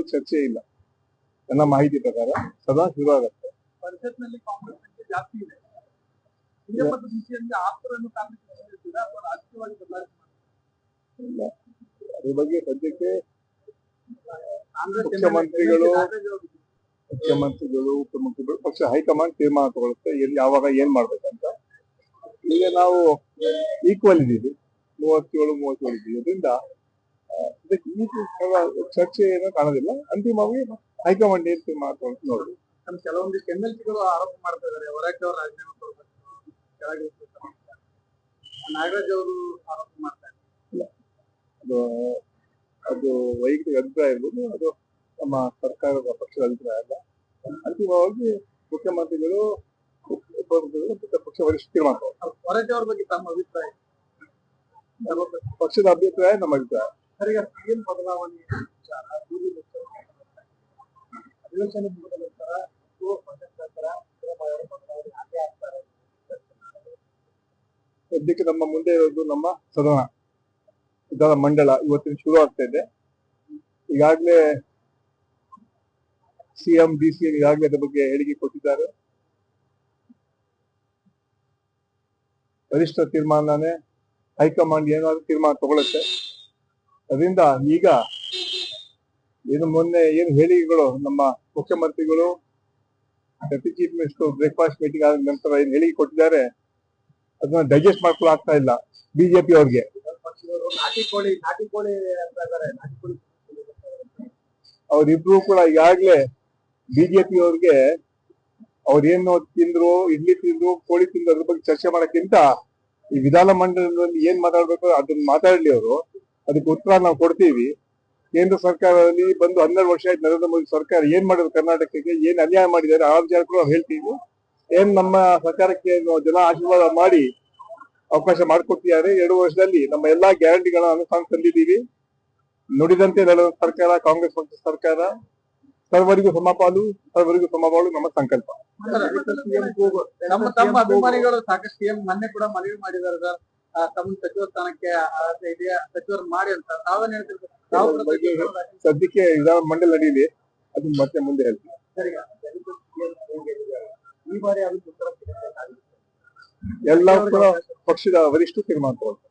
ಅಂತ ಚರ್ಚೆ ಇಲ್ಲ. ನನ್ನ ಮಾಹಿತಿ ಪ್ರಕಾರ ಸದಾ ಶುರು ಆಗುತ್ತೆ ಪರಿಷತ್ನಲ್ಲಿ ಕಾಂಗ್ರೆಸ್ ಸಂಖ್ಯೆ ಜಾಸ್ತಿ ಇದೆ? ಅದ್ರ ಬಗ್ಗೆ ಸದ್ಯಕ್ಕೆ ಮುಖ್ಯಮಂತ್ರಿಗಳು- ಮುಖ್ಯಮಂತ್ರಿಗಳು ಉಪಮುಖ್ಯಮಂತ್ರಿಗಳು ಪಕ್ಷ ಹೈಕಮಾಂಡ್ ತೀರ್ಮಾನ ತಗೊಳುತ್ತೆ ಎಲ್ಲಿ ಯಾವಾಗ ಏನ್ ಮಾಡ್ಬೇಕಂತ. ಈಗ ನಾವು ಈಕ್ವಲ್ ಇದ್ದೀವಿ. ಮೂವತ್ತೇಳು ಮೂವತ್ತೇಳು ಇದ್ದೀವಿ. ಅದರಿಂದ ಈ ತರ ಚರ್ಚೆ ಏನೋ ಕಾಣೋದಿಲ್ಲ. ಅಂತಿಮವಾಗಿ ಹೈಕಮಾಂಡ್ ಏನ್ ತಗೊಳುತ್ತೆ ನೋಡಿ. ನಮ್ಮ ಕೆಲವೊಂದಿಷ್ಟು ಎಂ ಎಲ್ ಸಿಗಳು ಆರೋಪ ಮಾಡ್ತಾ ಇದ್ದಾರೆ ಹೊರಕ್ಕೆ ಅವರು ರಾಜೀನಾಮೆ ಕೊಡಬೇಕು. ಕೆಳಗೆ. ನಾಗರಾಜ್ ಅವರು ಆರೋಪ ಮಾಡ್ತಾರೆ ಅದು ಅದು ವೈಯಕ್ತಿಕ ಅಭಿಪ್ರಾಯ ಇರ್ಬೋದು ಅದು ನಮ್ಮ ಸರ್ಕಾರದ ಪಕ್ಷದ ಅಭಿಪ್ರಾಯ ಅಲ್ಲ. ಅಂತಿಮವಾಗಿ ಮುಖ್ಯಮಂತ್ರಿಗಳು ಪಕ್ಷ ವರಿಷ್ಠ ತೀರ್ಮಾನ. ಹೊರಗೆ ಅವ್ರ ಬಗ್ಗೆ ತಮ್ಮ ಅಭಿಪ್ರಾಯ? ಪಕ್ಷದ ಅಭಿಪ್ರಾಯ ನಮ್ಮ ಅಭಿಪ್ರಾಯ. ಸರಿಗ ಬದಲಾವಣೆ ವಿಚಾರ ಅಧಿವೇಶನ ಸದ್ಯಕ್ಕೆ ನಮ್ಮ ಮುಂದೆ ಇರೋದು ನಮ್ಮ ಸದನ ವಿಧಾನ ಮಂಡಳ ಇವತ್ತಿನ ಶುರು ಆಗ್ತಾ ಇದೆ. ಈಗಾಗಲೇ ಸಿಎಂ ಡಿ ಸಿ ಈಗಾಗಲೇ ಅದ್ರ ಬಗ್ಗೆ ಹೇಳಿಕೆ ಕೊಟ್ಟಿದ್ದಾರೆ. ವರಿಷ್ಠ ತೀರ್ಮಾನನೇ ಹೈಕಮಾಂಡ್ ಏನಾದ್ರು ತೀರ್ಮಾನ ತಗೊಳುತ್ತೆ. ಅದರಿಂದ ಈಗ ಏನು ಮೊನ್ನೆ ಏನು ಹೇಳಿಕೆಗಳು ನಮ್ಮ ಮುಖ್ಯಮಂತ್ರಿಗಳು deputy chief minister breakfast meeting ಆದ ನಂತರ ಏನು ಹೇಳಿಕೆ ಕೊಟ್ಟಿದ್ದಾರೆ ಅದನ್ನ ಡೈಜೆಸ್ಟ್ ಮಾಡ್ಕೊಳ್ಳೋ ಆಗ್ತಾ ಇಲ್ಲ ಬಿಜೆಪಿ ಅವ್ರಿಗೆ. ಅವರಿಬ್ರು ನಾಟಿ ಕೋಳಿ ನಾಟಿ ಕೋಳಿ ಅಂತ ಇದ್ದಾರೆ ನಾಟಿ ಕೋಳಿ ಅವ್ರಿಬ್ರು ಕೂಡ ಈಗಾಗ್ಲೇ ಬಿಜೆಪಿ ಅವ್ರಿಗೆ ಅವ್ರೇನು ತಿಂದ್ರು ಇಡ್ಲಿ ತಿಂದ್ರು ಕೋಳಿ ತಿಂದ್ರು ಅದ್ರ ಬಗ್ಗೆ ಚರ್ಚೆ ಮಾಡಕ್ಕಿಂತ ಈ ವಿಧಾನ ಮಂಡಲದಲ್ಲಿ ಏನ್ ಮಾತಾಡ್ಬೇಕು ಅದನ್ನ ಮಾತಾಡ್ಲಿ ಅವರು. ಅದಕ್ಕೆ ಉತ್ತರ ನಾವು ಕೊಡ್ತೀವಿ. ಕೇಂದ್ರ ಸರ್ಕಾರದಲ್ಲಿ ಬಂದು ಹನ್ನೆರಡು ವರ್ಷ ಆಯ್ತು ನರೇಂದ್ರ ಮೋದಿ ಸರ್ಕಾರ ಏನ್ ಮಾಡಿದ್ರು ಕರ್ನಾಟಕಕ್ಕೆ, ಏನ್ ಅನ್ಯಾಯ ಮಾಡಿದ್ದಾರೆ ಆ ವಿಚಾರ ಕೂಡ ಹೇಳ್ತೀವಿ. ಏನ್ ನಮ್ಮ ಸರ್ಕಾರಕ್ಕೆ ಜನ ಆಶೀರ್ವಾದ ಮಾಡಿ ಅವಕಾಶ ಮಾಡಿಕೊಟ್ಟಿದ್ದಾರೆ. ಎರಡು ವರ್ಷದಲ್ಲಿ ನಮ್ಮ ಎಲ್ಲಾ ಗ್ಯಾರಂಟಿಗಳನ್ನ ಅನುಷ್ಠಾನ ತಂದಿದ್ದೀವಿ. ನುಡಿದಂತೆ ನಡೆದ ಸರ್ಕಾರ, ಕಾಂಗ್ರೆಸ್ ಪಕ್ಷದ ಸರ್ಕಾರ, ಸರ್ವರಿಗೂ ಸಮಪಾಲು ಸರ್ವರಿಗೂ ಸಮಪಾಲು ನಮ್ಮ ಸಂಕಲ್ಪ. ನಮ್ಮ ತಮ್ಮ ಸಾಕಷ್ಟು ಮೊನ್ನೆ ಕೂಡ ಮನವಿ ಮಾಡಿದ್ದಾರೆ ಸರ್. ತಮ್ಮ ಸಚಿವ ಸ್ಥಾನಕ್ಕೆ ಸಚಿವರು ಮಾಡಿ ಅಂತ ಸದ್ಯಕ್ಕೆ ವಿಧಾನ ಮಂಡಲ ನಡೀಲಿ ಅದು ಮತ್ತೆ ಮುಂದೆ ಹೇಳ್ತೀನಿ. ಸರಿ ಈ ಬಾರಿ ಎಲ್ಲ ಪಕ್ಷದ ವರಿಷ್ಠ ತೀರ್ಮಾನ ತಗೊಳ್ತಾರೆ.